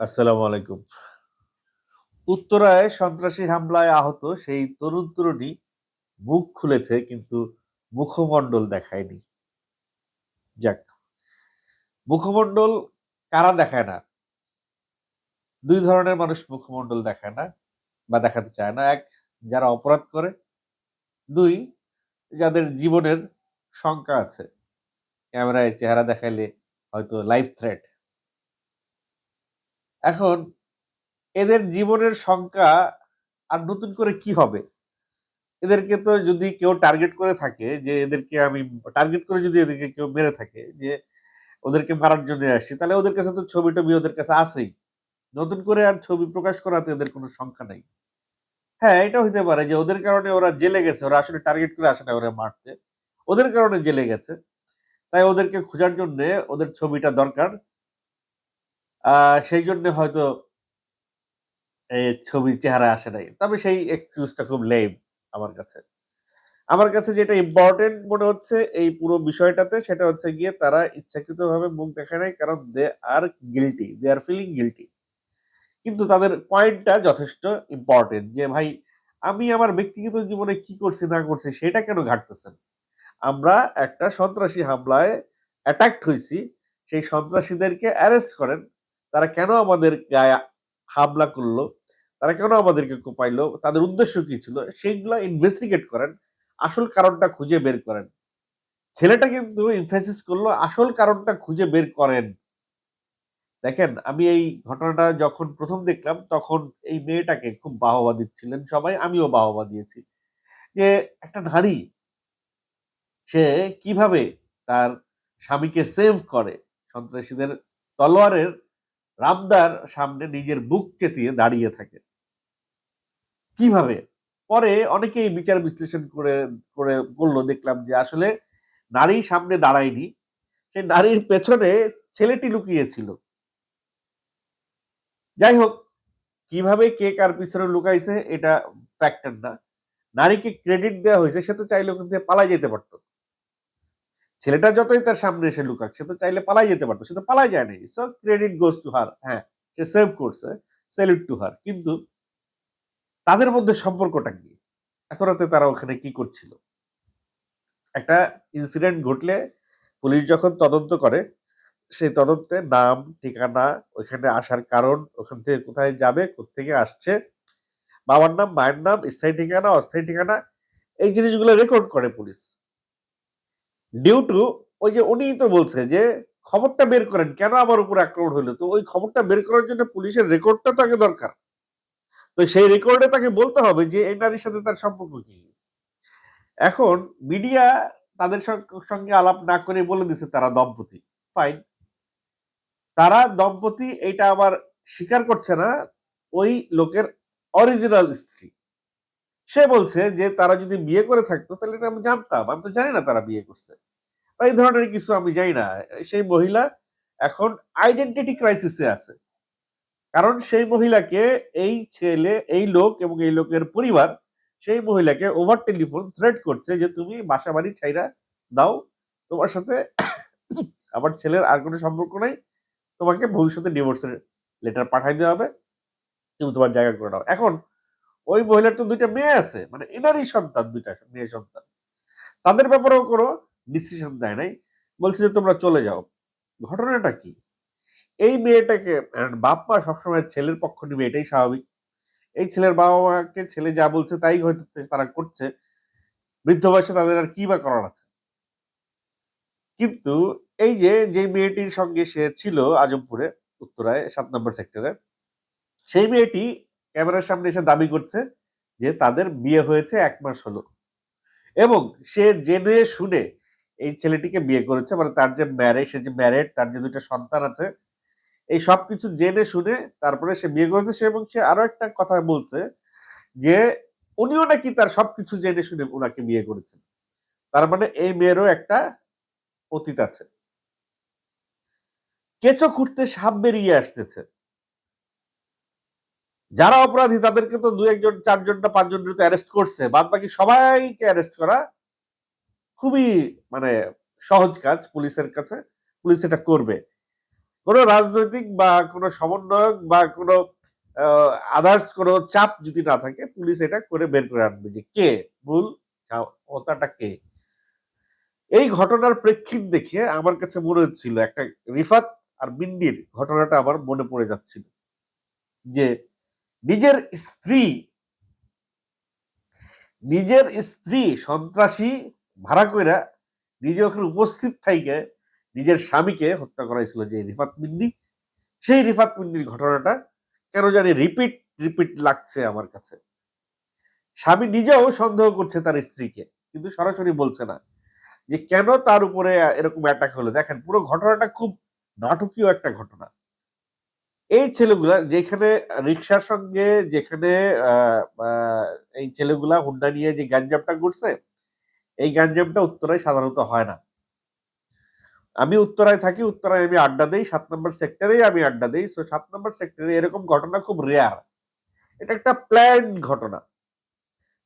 আসসালামু আলাইকুম। উত্তরায় সন্ত্রাসী হামলায় আহত সেই তরুণ তরুণী মুখ খুলেছে কিন্তু মুখমণ্ডল দেখায়নি। যাক, মুখমণ্ডল কারা দেখায় না? দুই ধরনের মানুষ মুখমণ্ডল দেখায় না বা দেখাতে চায় না। এক, যারা অপরাধ করে। দুই, যাদের জীবনের শঙ্কা আছে। ক্যামেরায় চেহারা দেখাইলে হয়তো লাইফ থ্রেট এখন এদের জীবনের সংখ্যা আর নতুন করে কি হবে? এদেরকে তো যদি কেউ টার্গেট করে থাকে যে এদেরকে আমি টার্গেট করে যদি এদেরকে কেউ মেরে থাকে যে ওদেরকে মারার জন্য আসছি, তাহলে ওদের কাছে তো ছবি টবি ওদের কাছে আসেই নতুন করে আর ছবি প্রকাশ করাতে এদের কোনো সংখ্যা নাই। হ্যাঁ এটা হইতে পারে যে ওদের কারণে ওরা জেলে গেছে, ওরা আসলে টার্গেট করে আসে না ওরা মারতে। ওদের কারণে জেলে গেছে। তাই ওদেরকে খোঁজার জন্য ওদের ছবিটা দরকার। সেই জন্য হয়তো ছবির চেহারা আসে নাই। তবে সেই এক্সকিউজটা খুব লেম আমার কাছে। আমার কাছে যেটা ইম্পর্টেন্ট মনে হচ্ছে এই পুরো বিষয়টাতে, সেটা হচ্ছে গিয়ে তারা ইচ্ছাকৃতভাবে মুখ দেখায় নাই, কারণ they are guilty they are feeling guilty কিন্তু তাদের পয়েন্টটা যথেষ্ট ইম্পর্টেন্ট যে, ভাই, আমি আমার ব্যক্তিগত জীবনে কি করছি, না করছি, সেটা কেন ঘাটতেছেন? আমরা একটা সন্ত্রাসী হামলায় অ্যাটাক্ট হয়েছি সেই সন্ত্রাসীদেরকে অ্যারেস্ট করেন। তারা কেন আমাদের গায়ে হামলা করল? তারা কেন আমাদেরকে কোপাইলো? তাদের উদ্দেশ্য কি ছিল? সেইগুলো ইনভেস্টিগেট করেন, আসল কারণটা খুঁজে বের করেন। ছেলেটা কিন্তু ইনফেসিস করল, আসল কারণটা খুঁজে বের করেন। দেখেন, আমি এই ঘটনাটা যখন প্রথম দেখলাম, তখন এই মেয়েটাকে খুব বাহবা দিচ্ছিলেন সবাই, আমিও বাহবা দিয়েছি। যে একটা নারী, সে কীভাবে তার স্বামীকে সেভ করে? সন্ত্রাসীদের তলোয়ারের রামদার সামনে নিজের বুক চেতিয়ে দাঁড়িয়ে থাকে। কীভাবে? পরে অনেকেই বিচার বিশ্লেষণ করে করে বলল, দেখলাম যে আসলে নারী সামনে দাঁড়ায়নি সে নারীর পেছনে ছেলেটি লুকিয়েছিল। যাই হোক, কীভাবে কে কার পিছনে লুকাইছে এটা ফ্যাক্টর না। নারীকে ক্রেডিট দেওয়া হয়েছে, সে তো চাইলে থেকে পালাই যেতে পারতো। ছেলেটা যতই তার সামনে এসে লুকাক, সে তো চাইলে পালাই যেতে পারতো, সে তো পালাই যায় নাই। So credit goes to her হ্যাঁ সে সেভ করছে সেলিউট টু হার কিন্তু তাদের মধ্যে সম্পর্কটা কি? এত রাতে তারা ওখানে কি করছিল? একটা ইনসিডেন্ট ঘটলে পুলিশ যখন তদন্ত করে, সেই তদন্তে নাম, ঠিকানা, ওইখানে আসার কারণ, ওখান থেকে কোথায় যাবে কোথেকে আসছে, বাবার নাম, মায়ের নাম, স্থায়ী ঠিকানা, অস্থায়ী ঠিকানা, এই জিনিসগুলো রেকর্ড করে পুলিশ। ডিউ টু ওই যে উনি তো বলছে যে খবরটা বের করেন, কেন আমার উপর আক্রমণ হলো তো ওই খবরটা বের করার জন্য পুলিশের রেকর্ডটা তো আগে দরকার। তো সেই রেকর্ডে তাকে বলতে হবে যে এই নারীর সাথে তার সম্পর্ক কি? এখন মিডিয়া তাদের সঙ্গে আলাপ না করে বলে দিছে তারা দম্পতি। ফাইন তারা দম্পতি, এটা আবার স্বীকার করছে না, ওই লোকের অরিজিনাল স্ত্রী। সে বলছে যে, তারা যদি বিয়ে করে থাকতো, তাহলে এটা আমি জানতাম। আমি তো জানি না তারা বিয়ে করছে। এই ধরনের কিছু আমি জানি না। সেই মহিলা এখন আইডেন্টিটি ক্রাইসিসে আছে। কারণ সেই মহিলাকে এই ছেলে, এই লোক এবং এই লোকের পরিবার, সেই মহিলাকে ওভার টেলিফোন থ্রেট করছে যে, তুমি বাসা বাড়ি ছাইরা দাও, তোমার সাথে আমার ছেলের আর কোনো সম্পর্ক নাই, তোমাকে ভবিষ্যতে ডিভোর্সের লেটার পাঠাই দেওয়া হবে, তুমি তোমার জায়গা করে নাও। এখন ওই মহিলার তো দুইটা মেয়ে আছে মানে এনারই সন্তান, দুইটা মেয়ে সন্তান। তাদের ব্যাপারেও কোনো ডিসিশন দেয় নাই। বলছে যে, তোমরা চলে যাও। ঘটনাটা কি? এই মেয়েটাকে বাপ মা সবসময় ছেলের পক্ষ নিবে, এটাই স্বাভাবিক। এই ছেলের বাবা মাকে ছেলে যা বলছে তাই হয়তো তারা করছে। বৃদ্ধ বয়সে তাদের আর কি বা করার আছে? কিন্তু এই যে যে মেয়েটির সঙ্গে সে ছিল আজমপুরে, উত্তরায়, সাত নম্বর সেক্টরে সেই মেয়েটি ক্যামেরার সামনে এসে দাবি করছে যে তাদের বিয়ে হয়েছে এক মাস হলো। এবং সে জেনে শুনে এই ছেলেটিকে বিয়ে করেছে মানে তার যে ম্যারেজ সে যে ম্যারেড তার যে দুইটা সন্তান আছে, এই সবকিছু জেনে শুনে তারপরে সে বিয়ে করেছে সে এবং সে আরও একটা কথা বলছে যে উনিও নাকি তার সবকিছু জেনে শুনে ওনাকে বিয়ে করেছেন। তার মানে এই মেয়েরও একটা অতীত আছে। কেঁচো খুঁড়তে সাপ বেরিয়ে আসতেছে। যারা অপরাধী, তাদেরকে তো দু একজন, চারজনটা পাঁচজন তো অ্যারেস্ট করছে। বাদ বাকি সবাইকে অ্যারেস্ট করা খুবই মানে সহজ কাজ পুলিশের কাছে। পুলিশ এটা করবে। কোনো রাজনৈতিক বা কোনো সমন্বয়ক বা কোনো আদার্স কোনো চাপ যদি না থাকে, পুলিশ এটা করে বের করে আনবে যে কে? মূল হোতাটা কে? এই ঘটনার প্রেক্ষিত দেখে আমার কাছে মনে হচ্ছিল, একটা রিফাত আর মিন্ডির ঘটনাটা আমার মনে পড়ে যাচ্ছিল। যে নিজের স্ত্রী নিজের স্ত্রী সন্ত্রাসী ভাড়া কইরা নিজে ওখানে উপস্থিত থাইকে নিজের স্বামীকে হত্যা করাইছিল যে রিফাত মিন্নি। সেই রিফাত মিন্নির ঘটনাটা কেন জানি রিপিট রিপিট লাগছে আমার কাছে। স্বামী নিজেও সন্দেহ করছে তার স্ত্রীকে, কিন্তু সরাসরি বলছে না যে কেন তার উপরে এরকম অ্যাটাক হলো। দেখেন, পুরো ঘটনাটা খুব নাটকীয় একটা ঘটনা। এই ছেলেগুলা যেখানে রিক্সার সঙ্গে যেখানে এই ছেলেগুলা হুন্ডা নিয়ে যে গ্যাঞ্জামটা করছে এই গ্যাঞ্জামটা উত্তরায় সাধারণত হয় না। আমি উত্তরায় থাকি, উত্তরায় আমি আড্ডা দেই, সাত নম্বর সেক্টরেই আমি আড্ডা দেই। সো সাত নম্বর সেক্টরে এরকম ঘটনা খুব রেয়ার এটা একটা প্ল্যান ঘটনা।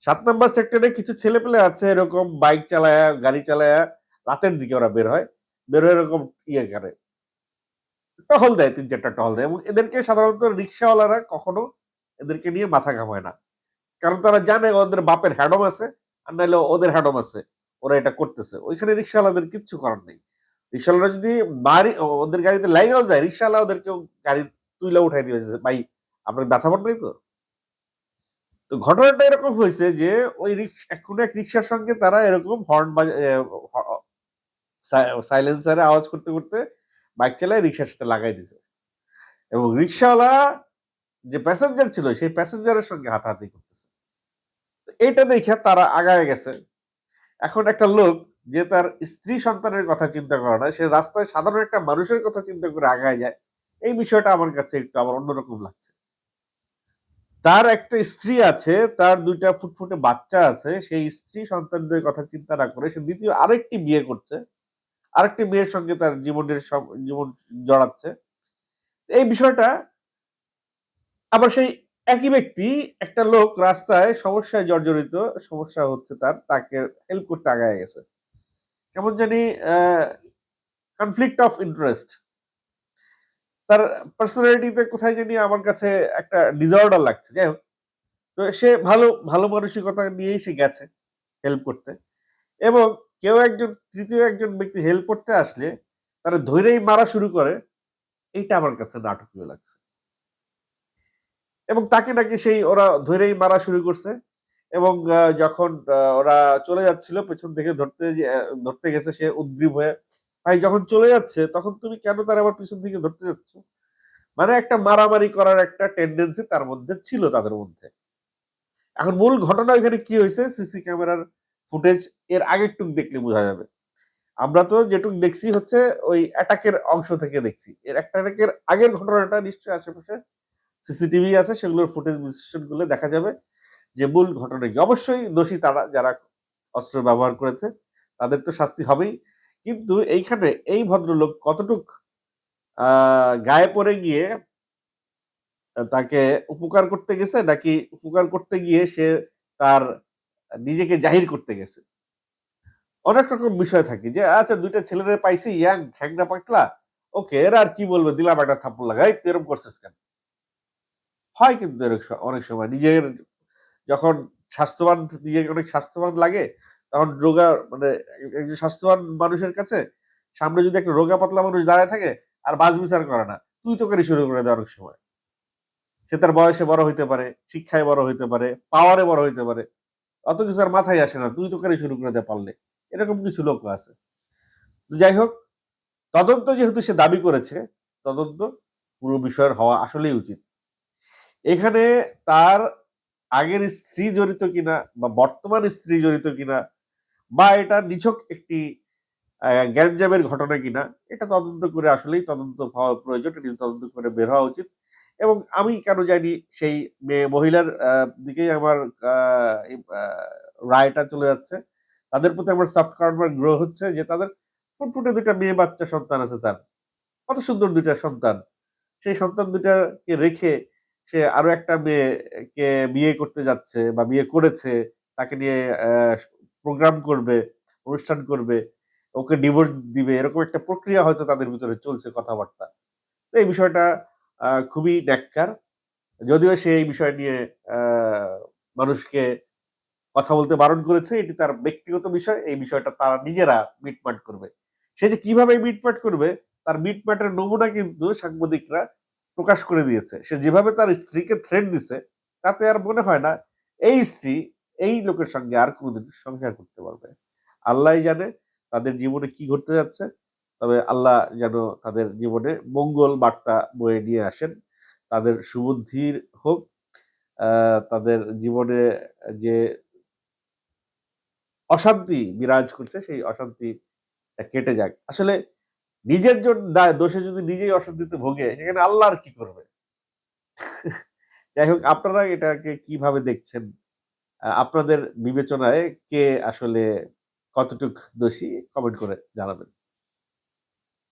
সাত নম্বর সেক্টরে কিছু ছেলে পেলে আছে, এরকম বাইক চালায়া, গাড়ি চালায়া, রাতের দিকে ওরা বের হয়। বের হয়ে এরকম ইয়ে করে। টহল দেয়, তিন চারটা টহল দেয়। এবং এদেরকে সাধারণত রিক্সাওয়ালারা কখনো এদেরকে নিয়ে মাথা ঘামায় না। কারণ তারা জানে ওদের বাপের হ্যাডম আছে, আর নাহলে ওদের হ্যাডম আছে, ওরা এটা করতেছে। ওইখানে রিক্সাওয়ালাদের কিচ্ছু করার নেই। রিক্সাওয়ালারা যদি বাড়ি, ওদের গাড়িতে লাইগাও যায়, রিক্সাওয়ালা ওদেরকেও গাড়ি তুইলা উঠাই দিয়ে ভাই, আপনার ব্যথা পড় নাই তো? তো ঘটনাটা এরকম হয়েছে যে, ওই কোন এক রিক্সার সঙ্গে তারা এরকম হর্ন সাইলেন্সারে আওয়াজ করতে করতে বাইক চালায় রিক্সার সাথে লাগাই দিছে। এবং রিক্সাওয়ালা যে প্যাসেঞ্জার ছিল, সেই প্যাসেঞ্জারের সঙ্গে হাতাহাতি করতেছে। এটা দেখে তারা আগায় গেছে। এখন একটা লোক যে তার স্ত্রী সন্তানের কথা চিন্তা করে না, সে রাস্তায় সাধারণ একটা মানুষের কথা চিন্তা করে আগায় যায়, এই বিষয়টা আমার কাছে একটু আবার অন্যরকম লাগছে। তার একটা স্ত্রী আছে, তার দুইটা ফুটফুটে বাচ্চা আছে, সেই স্ত্রী সন্তানদের কথা চিন্তা না করে সে দ্বিতীয় আরেকটি বিয়ে করছে। আরেকটি মেয়ের সঙ্গে তার জীবনের জীবন জড়াচ্ছে। এই বিষয়টা আবার সেই একই ব্যক্তি, একটা লোক রাস্তায় সমস্যায় জর্জরিত, সমস্যা হচ্ছে তার, তাকে হেল্প করতে আগায় গেছে। কেমন জানি কনফ্লিক্ট অফ ইন্টারেস্ট তার পার্সোনালিটিতে কোথায় জানি আমার কাছে একটা ডিসঅর্ডার লাগছে। যাই হোক, তো সে ভালো ভালো মানসিকতা নিয়েই সে গেছে হেল্প করতে। এবং কেউ একজন, তৃতীয় একজন ব্যক্তি হেল্প করতে আসলে তারা ধৈরেই মারা শুরু করে, এইটা আমার কাছে নাটকীয় লাগছে। এবং তাকে নাকি সেই ওরা ধৈরেই মারা শুরু করছে এবং যখন ওরা চলে যাচ্ছিল পেছন থেকে ধরতে ধরতে গেছে সে উদ্গ্রীব হয়ে, ভাই, যখন চলে যাচ্ছে, তখন তুমি কেন তার আবার পিছন দিকে ধরতে যাচ্ছ? মানে একটা মারামারি করার একটা টেন্ডেন্সি তার মধ্যে ছিল তাদের মধ্যে। এখন মূল ঘটনা ওইখানে কি হয়েছে? সিসি ক্যামেরার ফুটেজ এর আগের টুক দেখলে বোঝা যাবে। আমরা তো যেটুক দেখছি হচ্ছে ওই অ্যাটাকের অংশ থেকে দেখছি। এর অ্যাটাকের আগের ঘটনাটা নিশ্চয়ই আশেপাশে সিসিটিভি আছে, সেগুলোর ফুটেজ বিশ্লেষণ করলে দেখা যাবে যে মূল ঘটনা কি। অবশ্যই দোষী তারা, যারা অস্ত্র ব্যবহার করেছে, তাদের তো শাস্তি হবেই। কিন্তু এইখানে এই ভদ্রলোক কতটুক গায়ে পড়ে গিয়ে তাকে উপকার করতে গেছে, নাকি উপকার করতে গিয়ে সে তার নিজেকে জাহির করতে গেছে। অনেক রকম বিষয় থাকে যে আচ্ছা দুইটা ছেলেরা পাইছি, ইয়াং, ঘ্যাংরা পাকলা ওকে, এর আর কি বলব? দিলাম একটা থাপ্পড় লাগাই এরকম করছিস কেন? হয় কিন্তু অনেক সময় নিজের যখন স্বাস্থ্যবান, নিজেকে অনেক স্বাস্থ্যবান লাগে, তখন রোগা মানে একজন স্বাস্থ্যবান মানুষের কাছে সামনে যদি একটা রোগা পাতলা মানুষ দাঁড়ায় থাকে, আর বাজ বিচার করে না, তুই তো করে শুরু করে দেয় অনেক সময়। সে তার বয়সে বড় হইতে পারে, শিক্ষায় বড় হইতে পারে পাওয়ারে বড় হইতে পারে। অত কিছু আর মাথায় আসে না, তুই তো করে শুরু করে দেয় পারলে। এরকম কিছু লোক আছে। যাই হোক, তদন্ত যেহেতু সে দাবি করেছে, তদন্ত পুরো বিষয়ের হওয়া আসলেই উচিত। এখানে তার আগের স্ত্রী জড়িত কিনা বা বর্তমান স্ত্রী জড়িত কিনা বা এটা নিছক একটি গ্যাঞ্জামের ঘটনা কিনা, এটা তদন্ত করে আসলেই তদন্ত হওয়া প্রয়োজন তদন্ত করে বের হওয়া উচিত। এবং আমি কেন জানি সেই মেয়ে, মহিলার দিকেই আমার রায়টা চলে যাচ্ছে। তাদের প্রতি আমার সফট কার্ডবার গ্রো হচ্ছে যে তাদের ফুটফুটে দুইটা মেয়ে বাচ্চা সন্তান আছে তার। কত সুন্দর দুইটা সন্তান। সেই সন্তান দুইটাকে রেখে সে আরও একটা মেয়েকে বিয়ে করতে যাচ্ছে বা বিয়ে করেছে, তাকে নিয়ে প্রোগ্রাম করবে, অনুষ্ঠান করবে, ওকে ডিভোর্স দিবে, এরকম একটা প্রক্রিয়া হয়তো তাদের ভিতরে চলছে কথাবার্তা। তো এই বিষয়টা খুবই ন্যাক্কার। যদিও সে এই বিষয় নিয়ে মানুষকে কথা বলতে বারণ করেছে, এটি তার ব্যক্তিগত বিষয়, এই বিষয়টা তারা নিজেরা মিটমাট করবে। সে যে কীভাবে মিটমাট করবে, তার মিটমাটের নমুনা কিন্তু সাংবাদিকরা প্রকাশ করে দিয়েছে। সে যেভাবে তার স্ত্রীকে থ্রেট দিছে, তাতে আর মনে হয় না এই স্ত্রী এই লোকের সঙ্গে আর কোনোদিন সংসার করতে পারবে। আল্লাহ জানে তাদের জীবনে কি ঘটতে যাচ্ছে। তবে আল্লাহ যেন তাদের জীবনে মঙ্গল বার্তা বয়ে নিয়ে আসেন। তাদের সুবুদ্ধির হোক তাদের জীবনে যে অশান্তি বিরাজ করছে, সেই অশান্তি কেটে যাক। আসলে নিজের জন্য দোষে যদি নিজেই অশান্তিতে ভোগে, সেখানে আল্লাহ আর কি করবে? যাই হোক, আপনারা এটাকে কীভাবে দেখছেন? আপনাদের বিবেচনায় কে আসলে কতটুক দোষী, কমেন্ট করে জানাবেন।